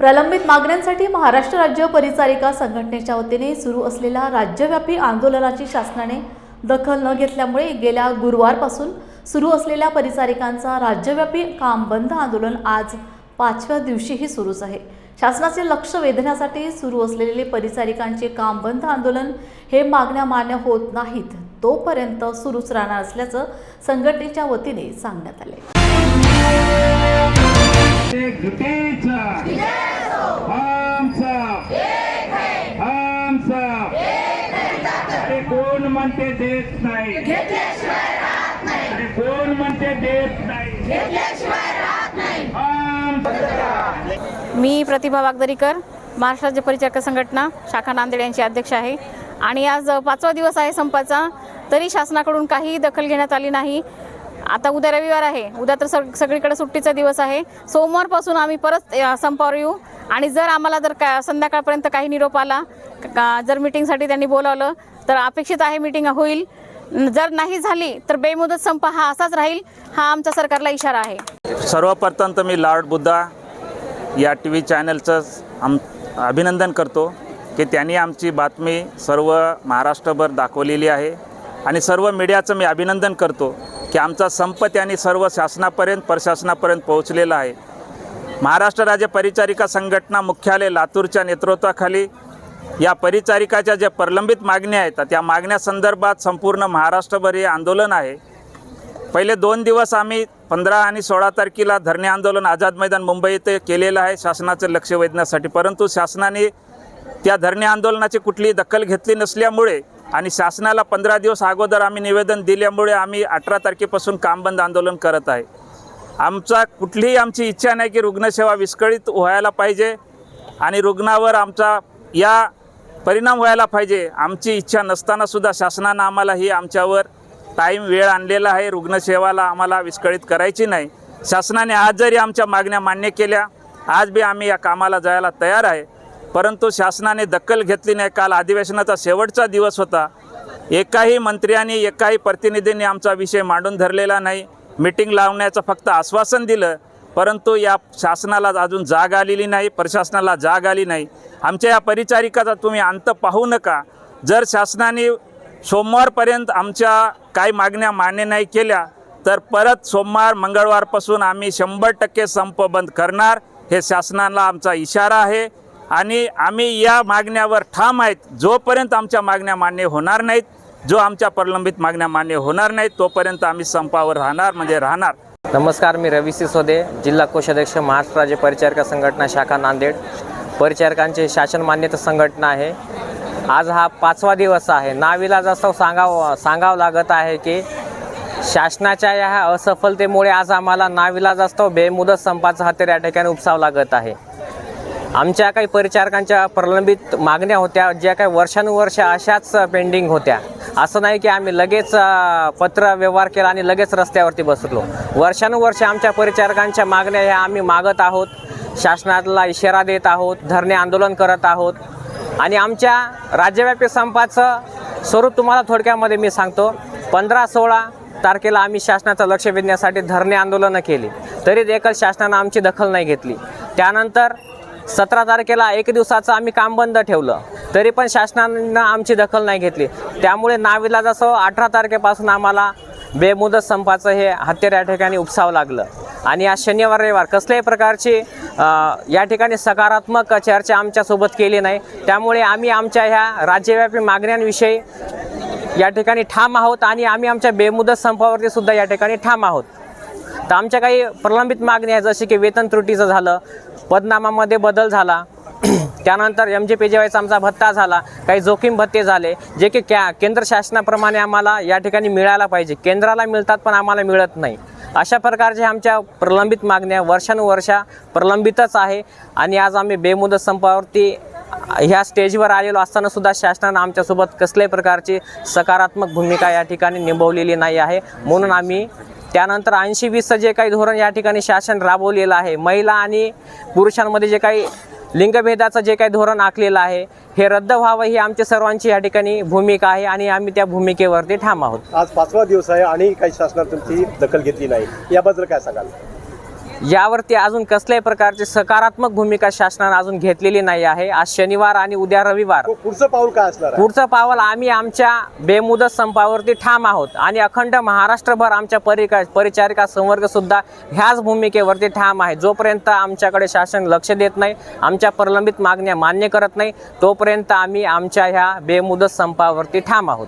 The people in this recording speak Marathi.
प्रलंबित मागण्यांसाठी महाराष्ट्र राज्य परिचारिका संघटनेच्या वतीने सुरू असलेल्या राज्यव्यापी आंदोलनाची शासनाने दखल न घेतल्यामुळे गेल्या गुरुवारपासून सुरू असलेल्या परिचारिकांचा राज्यव्यापी काम बंद आंदोलन आज पाचव्या दिवशीही सुरूच आहे. शासनाचे लक्ष वेधण्यासाठी सुरू असलेले परिचारिकांचे काम बंद आंदोलन हे मागण्या मान्य होत नाहीत तोपर्यंत सुरूच राहणार असल्याचं संघटनेच्या वतीने सांगण्यात आले एकजुटीचा आमचा. आमचा. अरे कोण म्हणते देत नाही? अरे कोण म्हणते देत नाही? मी प्रतिभा वागदरीकर महाराष्ट्र राज्य परिचारक संघटना शाखा नांदेड यांची अध्यक्ष आहे. आणि आज पाचवा दिवस आहे संपाचा. तरी शासनाकडून काहीही दखल घेण्यात आली नाही. आता उद्या रविवार आहे. उद्या तर सग सगळीकडे सुट्टीचा दिवस आहे. सोमवारपासून आम्ही परत संपावर येऊ. आणि जर आम्हाला जर का संध्याकाळपर्यंत काही निरोप आला का जर मिटिंगसाठी त्यांनी बोलावलं तर अपेक्षित आहे मिटिंग होईल. जर नाही झाली तर बेमुदत संप हा असाच राहील हा आमचा सरकारला इशारा आहे. सर्वप्रथम तर मी लॉर्ड बुद्धा या टी व्ही चॅनलचं आम अभिनंदन करतो की त्यांनी आमची बातमी सर्व महाराष्ट्रभर दाखवलेली आहे. आणि सर्व मीडियाचं मी अभिनंदन करतो. की आमचा संप त्यांनी सर्व शासनापर्यंत प्रशासनापर्यंत पोहोचलेला आहे. महाराष्ट्र राज्य परिचारिका संघटना मुख्यालय लातूरच्या नेतृत्वाखाली या परिचारिकाच्या ज्या प्रलंबित मागण्या आहेत त्या मागण्यासंदर्भात संपूर्ण महाराष्ट्रभर हे आंदोलन आहे. पहिले दोन दिवस आम्ही पंधरा आणि सोळा तारखेला धरणे आंदोलन आझाद मैदान मुंबई येथे केलेलं आहे शासनाचं लक्ष वेधण्यासाठी. परंतु शासनाने त्या धरणे आंदोलनाची कुठलीही दखल घेतली नसल्यामुळे आणि शासनाला पंधरा दिवस अगोदर आम्ही निवेदन दिल्यामुळे आम्ही अठरा तारखेपासून कामबंद आंदोलन करत आहे. आमचा कुठलीही आमची इच्छा नाही की रुग्णसेवा विस्कळीत व्हायला पाहिजे आणि रुग्णावर आमचा या परिणाम व्हायला पाहिजे आमची इच्छा नसतानासुद्धा शासनानं आम्हाला ही आमच्यावर टाईम वेळ आणलेला आहे. रुग्णसेवाला आम्हाला विस्कळीत करायची नाही. शासनाने आज जरी आमच्या मागण्या मान्य केल्या आज बी आम्ही या कामाला जायला तयार आहे. परंतु शासनाने दखल घेतली नाही. काल अधिवेशनाचा शेवटचा दिवस होता. एकाही मंत्र्यांनी एकाही प्रतिनिधींनी आमचा विषय मांडून धरलेला नाही. मिटिंग लावण्याचं फक्त आश्वासन दिलं. परंतु या शासनाला अजून जाग आलेली नाही प्रशासनाला जाग आली नाही. आमच्या या परिचारिकाचा तुम्ही अंत पाहू नका. जर शासनाने सोमवारपर्यंत आमच्या काही मागण्या मान्य नाही केल्या तर परत सोमवार मंगळवारपासून आम्ही शंभर टक्के संप बंद करणार. हे शासनाला आमचा इशारा आहे. आणि आम्ही या मागण्यावर ठाम आहेत. जोपर्यंत आमच्या मागण्या मान्य होणार नाहीत जो आमच्या प्रलंबित मागण्या मान्य होणार नाहीत तोपर्यंत आम्ही संपावर राहणार म्हणजे राहणार. नमस्कार मी रवी सिसोदे जिल्हा कोषाध्यक्ष महाराष्ट्र राज्य परिचारिका संघटना शाखा नांदेड. परिचारकांचे शासन मान्यता संघटना आहे. आज हा पाचवा दिवस आहे. नाविलाज असं सांगावं सांगावं लागत आहे की शासनाच्या या असफलतेमुळे आज आम्हाला नाविलाज असतो बेमुदत संपाचा हत्यार या ठिकाणी उपसावं लागत आहे. आमच्या काही परिचारकांच्या प्रलंबित मागण्या होत्या ज्या काही वर्षानुवर्ष अशाच पेंडिंग होत्या. असं नाही की आम्ही लगेच पत्र व्यवहार केला आणि लगेच रस्त्यावरती बसलो. वर्षानुवर्ष आमच्या परिचारकांच्या मागण्या ह्या आम्ही मागत आहोत. शासनाला इशारा देत आहोत धरणे आंदोलन करत आहोत. आणि आमच्या राज्यव्यापी संपाचं स्वरूप तुम्हाला थोडक्यामध्ये मी सांगतो. पंधरा सोळा तारखेला आम्ही शासनाचं लक्ष वेधण्यासाठी धरणे आंदोलनं केली. तरी देखील शासनानं आमची दखल नाही घेतली. त्यानंतर सतरा तारखेला एक दिवसाचं आम्ही काम बंद ठेवलं. तरी पण शासनानं आमची दखल नाही घेतली. त्यामुळे नाविला जसं अठरा तारखेपासून आम्हाला बेमुदत संपाचं हे हत्यार या ठिकाणी उपसावं लागलं. आणि आज शनिवार रविवार कसल्याही प्रकारची या ठिकाणी सकारात्मक चर्चा आमच्यासोबत केली नाही. त्यामुळे आम्ही आमच्या ह्या राज्यव्यापी मागण्यांविषयी या ठिकाणी ठाम आहोत आणि आम्ही आमच्या बेमुदत संपावरती सुद्धा या ठिकाणी ठाम आहोत. तर आमच्या काही प्रलंबित मागण्या आहेत जसे की वेतन त्रुटीचं झालं पदनामामध्ये बदल झाला त्यानंतर एम जे पी जे वायचा आमचा भत्ता झाला काही जोखीम भत्ते झाले जे की क्या केंद्र शासनाप्रमाणे आम्हाला या ठिकाणी मिळायला पाहिजे. केंद्राला मिळतात पण आम्हाला मिळत नाही. अशा प्रकारच्या आमच्या प्रलंबित मागण्या वर्षानुवर्षा प्रलंबितच आहे. आणि आज आम्ही बेमुदत संपावरती ह्या स्टेजवर आलेलो असताना सुद्धा शासनानं आमच्यासोबत कसल्याही प्रकारची सकारात्मक भूमिका या ठिकाणी निभवलेली नाही आहे. म्हणून आम्ही त्यानंतर ऐंशी वीसचं जे काही धोरण या ठिकाणी शासन राबवलेलं आहे महिला आणि पुरुषांमध्ये जे काही लिंगभेदाचं जे काही धोरण आखलेलं आहे हे रद्द व्हावं ही आमच्या सर्वांची या ठिकाणी भूमिका आहे आणि आम्ही त्या भूमिकेवरती ठाम आहोत. आज पाचवा दिवस आहे आणि काही शासनात तुमची दखल घेतली नाही. याबद्दल काय सांगाल? यावरती अजून कसल्याही प्रकारची सकारात्मक भूमिका शासनाने अजून घेतलेली नाही आहे. आज शनिवार आणि उद्या रविवार. पुढचं पाऊल काय असणार? पुढचं पावल आम्ही आमच्या बेमुदत संपावरती ठाम आहोत. आणि अखंड महाराष्ट्रभर आमच्या परिका परिचारिका संवर्ग सुद्धा ह्याच भूमिकेवरती ठाम आहे. जोपर्यंत आमच्याकडे शासन लक्ष देत नाही आमच्या प्रलंबित मागण्या मान्य करत नाही तोपर्यंत आम्ही आमच्या ह्या बेमुदत संपावरती ठाम आहोत.